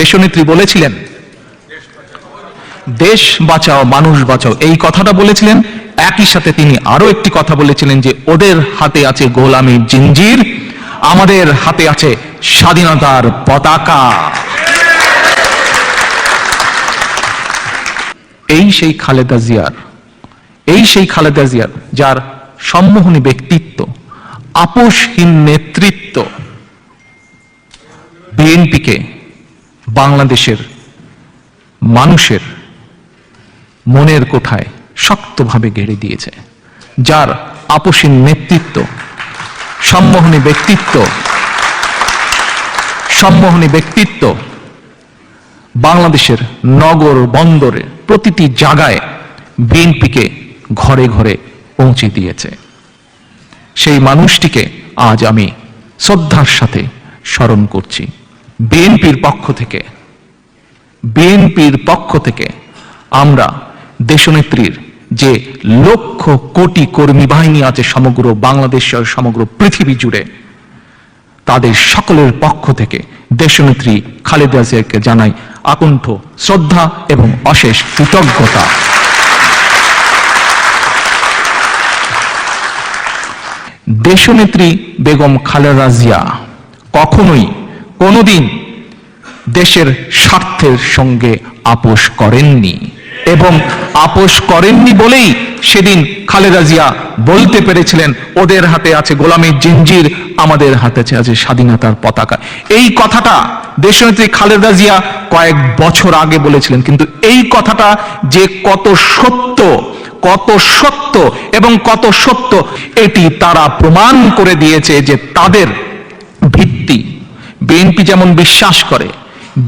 দেশনেত্রী বলেছিলেন, দেশ বাঁচাও, মানুষ বাঁচাও। এই কথাটা বলেছিলেন। একই সাথে তিনি আরও একটি কথা বলেছিলেন যে, ওদের হাতে আছে গোলামীর জিঞ্জির, আমাদের হাতে আছে স্বাধীনতার পতাকা। এই সেই খালেদা জিয়ার, এই সেই খালেদা জিয়ার, যার সম্মোহনী ব্যক্তিত্ব, আপোষহীন নেতৃত্ব, বিএনপিকে বাংলাদেশের মানুষের মনের কোঠায় শক্তভাবে গেড়ে দিয়েছে। যার আপসীন নেতৃত্ব, সম্মোহনী ব্যক্তিত্ব সম্মোহনী ব্যক্তিত্ব বাংলাদেশের নগর বন্দরে প্রতিটি জায়গায় বিএনপিকে ঘরে ঘরে পৌঁছে দিয়েছে। সেই মানুষটিকে আজ আমি শ্রদ্ধার সাথে স্মরণ করছি। বিএনপির পক্ষ থেকে, বিএনপির পক্ষ থেকে আমরা দেশনেত্রীর যে লক্ষ কোটি কর্মী বাহিনী আছে সমগ্র বাংলাদেশ সমগ্র পৃথিবী জুড়ে, তাদের সকলের পক্ষ থেকে দেশনেত্রী খালেদা জিয়াকে জানাই আকণ্ঠ শ্রদ্ধা এবং অশেষ কৃতজ্ঞতা। দেশনেত্রী বেগম খালেদা জিয়া কখনোই কোনোদিন দেশের স্বার্থের সঙ্গে আপোষ করেননি। এবং আপোষ করেননি বলেই সেদিন খালেদা জিয়া বলতে পেরেছিলেন, ওদের হাতে আছে গোলামীর জিঞ্জির, আমাদের হাতে আছে স্বাধীনতার পতাকা। এই কথাটা দেশনেত্রী খালেদা জিয়া কয়েক বছর আগে বলেছিলেন, কিন্তু এই কথাটা যে কত সত্য কত সত্য এবং কত সত্য, এটি তারা প্রমাণ করে দিয়েছে যে তাদের বিএনপি যেমন বিশ্বাস করে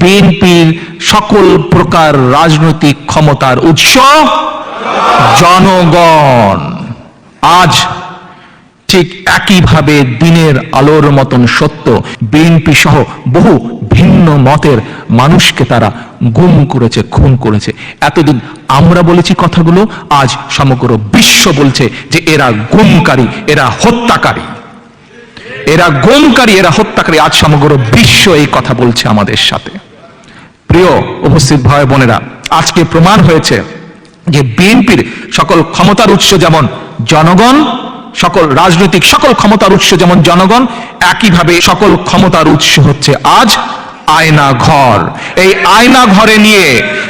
বিএনপির সকল প্রকার রাজনৈতিক ক্ষমতার উৎস জনগণ। আজ ঠিক একইভাবে দিনের আলোর মতন সত্য বিএনপি সহ বহু ভিন্ন মতের মানুষকে তারা গুম করেছে, খুন করেছে। এতদিন আমরা বলেছি কথাগুলো, আজ সমগ্র বিশ্ব বলছে যে এরা গুমকারী, এরা হত্যাকারী। এরা গুমকারী, এরা হত্যাকারী। আজ সমগ্র বিশ্ব এই কথা বলছে আমাদের সাথে। প্রিয় উপস্থিত ভাই বোনেরা, আজকে প্রমাণ হয়েছে যে বিএনপির সকল ক্ষমতার উৎস যেমন জনগণ, সকল রাজনৈতিক সকল ক্ষমতার উৎস যেমন জনগণ, একইভাবে সকল ক্ষমতার উৎস হচ্ছে আজ আয়না ঘর এই আয়না ঘরে নিয়ে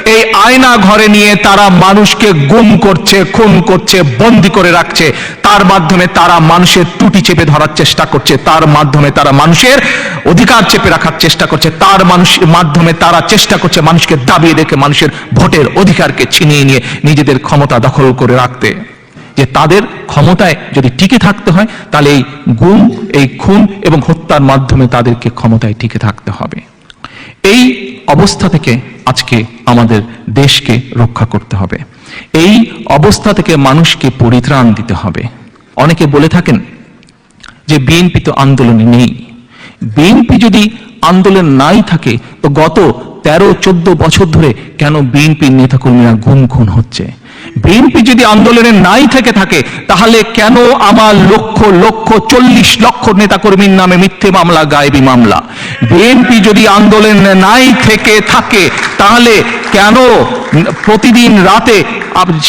এই আয়না ঘরে নিয়ে তারা মানুষকে গুম করছে, খুন করছে, বন্দি করে রাখছে। তার মাধ্যমে তারা মানুষের ত্রুটি চেপে ধরার চেষ্টা করছে। তার মাধ্যমে তারা মানুষের অধিকার চেপে রাখার চেষ্টা করছে। তার মানুষের মাধ্যমে তারা চেষ্টা করছে মানুষকে দাবিয়ে রেখে মানুষের ভোটের অধিকারকে ছিনিয়ে নিয়ে নিজেদের ক্ষমতা দখল করে রাখতে। যে তাদের ক্ষমতায় যদি টিকে থাকতে হয়, তাহলে এই গুম, এই খুন এবং হত্যার মাধ্যমে তাদেরকে ক্ষমতায় টিকে থাকতে হবে। এই অবস্থা থেকে আজকে আমাদের দেশকে রক্ষা করতে হবে। এই অবস্থা থেকে মানুষকে পরিত্রাণ দিতে হবে। অনেকে বলে থাকেন যে বিএনপি তো আন্দোলনে নেই। বিএনপি যদি আন্দোলন নাই থাকে, তো গত তেরো, চোদ্দ বছর ধরে কেন বিএনপির নেতাকর্মীরা গুম খুন হচ্ছে? বিএনপি যদি আন্দোলনে নাই থেকে থাকে, তাহলে কেন আমার লক্ষ লক্ষ, চল্লিশ লক্ষ নেতাকর্মীর নামে মিথ্যে মামলা, গায়েবী মামলা? বিএনপি যদি আন্দোলনে নাই থেকে থাকে, তাহলে কেন প্রতিদিন রাতে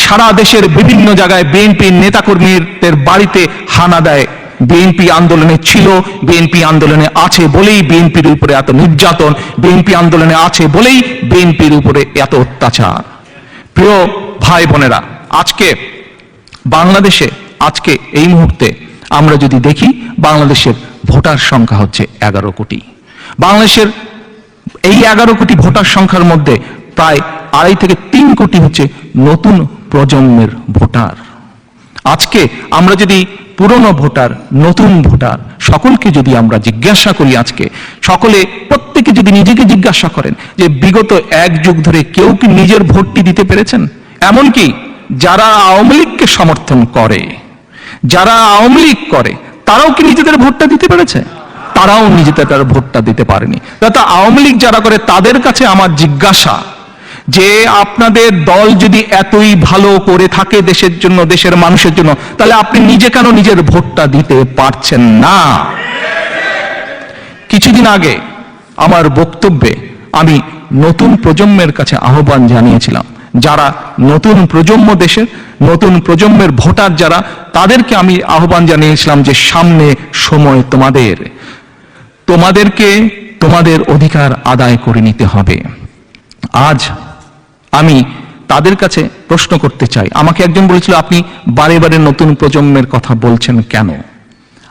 সারা দেশের বিভিন্ন জায়গায় বিএনপির নেতাকর্মীদের বাড়িতে হানা দেয়? বিএনপি আন্দোলনে ছিল, বিএনপি আন্দোলনে আছে বলেই বিএনপির উপরে এত নির্যাতন, বিএনপি আন্দোলনে আছে বলেই বিএনপির উপরে এত অত্যাচার। প্রিয় ভাই বোনেরা, আজকে বাংলাদেশে, আজকে এই মুহূর্তে আমরা যদি দেখি, বাংলাদেশের ভোটার সংখ্যা হচ্ছে এগারো কোটি। বাংলাদেশের এই এগারো কোটি ভোটার সংখ্যার মধ্যে প্রায় আড়াই থেকে তিন কোটি হচ্ছে নতুন প্রজন্মের ভোটার। আজকে আমরা যদি পুরনো ভোটার, নতুন ভোটার, সকলকে যদি আমরা জিজ্ঞাসা করি আজকে, সকলে প্রত্যেকে যদি নিজেকে জিজ্ঞাসা করেন যে বিগত এক যুগ ধরে কেউ কি নিজের ভোটটি দিতে পেরেছেন? এমনকি যারা আওয়ামী লীগকে সমর্থন করে, যারা আওয়ামী লীগ করে, তারাও কি নিজেদের ভোটটা দিতে পেরেছে? তারাও নিজেদের তার ভোটটা দিতে পারেনি। তা আওয়ামী লীগ যারা করে, তাদের কাছে আমার জিজ্ঞাসা যে, আপনাদের দল যদি এতই ভালো করে থাকে দেশের জন্য, দেশের মানুষের জন্য, তাহলে আপনি নিজে কেন নিজের ভোটটা দিতে পারছেন না? কিছুদিন আগে আমার বক্তব্যে আমি নতুন প্রজন্মের কাছে আহ্বান জানিয়েছিলাম। যারা নতুন প্রজন্ম দেশের, নতুন প্রজন্মের ভোটার যারা, তাদেরকে আমি আহ্বান জানিয়েছিলাম যে সামনে সময় তোমাদের। তোমাদেরকে তোমাদের অধিকার আদায় করে নিতে হবে। আজ আমি তাদের কাছে প্রশ্ন করতে চাই। আমাকে একজন বলেছিল, আপনি বারে বারে নতুন প্রজন্মের কথা বলছেন কেন?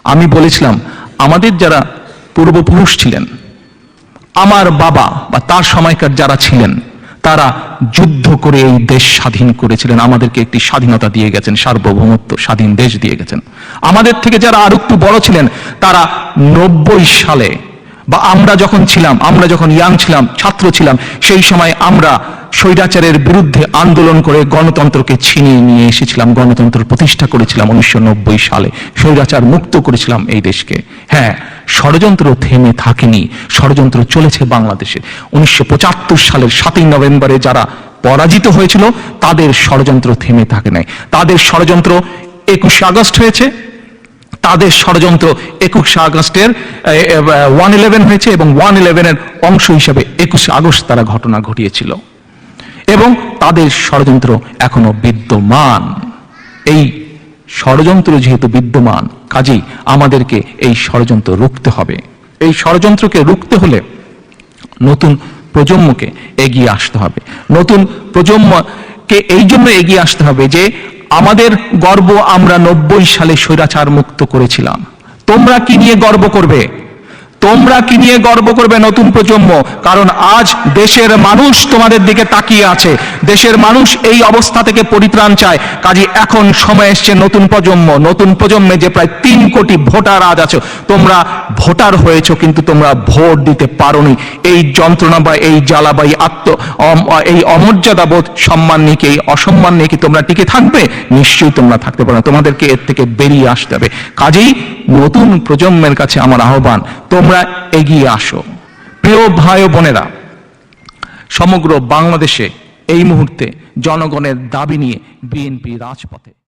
আমি বলেছিলাম, আমাদের যারা পূর্বপুরুষ ছিলেন, আমার বাবা বা তার সময়কার যারা ছিলেন তারা যুদ্ধ করে এই দেশ স্বাধীন করেছিলেন। আমাদেরকে একটি স্বাধীনতা দিয়ে গেছেন, সার্বভৌমত্ব, স্বাধীন দেশ দিয়ে গেছেন। আমাদের থেকে যারা আর একটু বড় ছিলেন, তারা নব্বই সালে বা আমরা যখন ছিলাম, আমরা যখন ইয়াং ছিলাম, ছাত্র ছিলাম, সেই সময় আমরা স্বৈরাচারের বিরুদ্ধে আন্দোলন করে গণতন্ত্রকে ছিনিয়ে নিয়ে এসেছিলাম, গণতন্ত্র প্রতিষ্ঠা করেছিলাম উনিশশো নব্বই সালে, স্বৈরাচার মুক্ত করেছিলাম এই দেশকে। হ্যাঁ ষড়যন্ত্র থেমে থাকেনি, ষড়যন্ত্র চলেছে বাংলাদেশে। উনিশশো পঁচাত্তর সালের সাতই নভেম্বরে যারা পরাজিত হয়েছিল, তাদের ষড়যন্ত্র থেমে থাকে নাই। তাদের ষড়যন্ত্র একুশে আগস্ট হয়েছে, তাদের ষড়যন্ত্র একুশে আগস্টের ওয়ান ইলেভেন হয়েছে এবং ওয়ান ইলেভেনের অংশ হিসেবে একুশে আগস্ট তারা ঘটনা ঘটিয়েছিল। এবং তাদের ষড়যন্ত্র এখনও বিদ্যমান। এই ষড়যন্ত্র যেহেতু বিদ্যমান, কাজেই আমাদেরকে এই ষড়যন্ত্র রুখতে হবে। এই ষড়যন্ত্রকে রুখতে হলে নতুন প্রজন্মকে এগিয়ে আসতে হবে। নতুন প্রজন্মকে এই জন্য এগিয়ে আসতে হবে যে, আমাদের গর্ব আমরা নব্বই সালে স্বৈরাচার মুক্ত করেছিলাম। তোমরা কি নিয়ে গর্ব করবে? তোমরা কি নিয়ে গর্ব করবে নতুন প্রজন্ম? কারণ আজ দেশের মানুষ তোমাদের দিকে তাকিয়ে আছে। দেশের মানুষ এই অবস্থা থেকে পরিত্রাণ চায়। কাজে এখন সময় এসছে নতুন প্রজন্ম। নতুন প্রজন্মে যে প্রায় তিন কোটি ভোটার আজ আছো, তোমরা ভোটার হয়েছো কিন্তু তোমরা ভোট দিতে পারোনি। এই যন্ত্রণা বা এই জ্বালা বা এই আত্ম এই অমর্যাদা বোধ, সম্মান নিয়ে কি, এই অসম্মান নিয়ে কি তোমরা টিকে থাকবে? নিশ্চয়ই তোমরা থাকতে পারো। তোমাদেরকে এর থেকে বেরিয়ে আসতে হবে। কাজেই নতুন প্রজন্মের কাছে আমার আহ্বান, তোমরা এগিয়ে আসো। প্রিয় ভাই ও বোনেরা, সমগ্র বাংলাদেশে এই মুহূর্তে জনগণের দাবি নিয়ে বিএনপি রাজপথে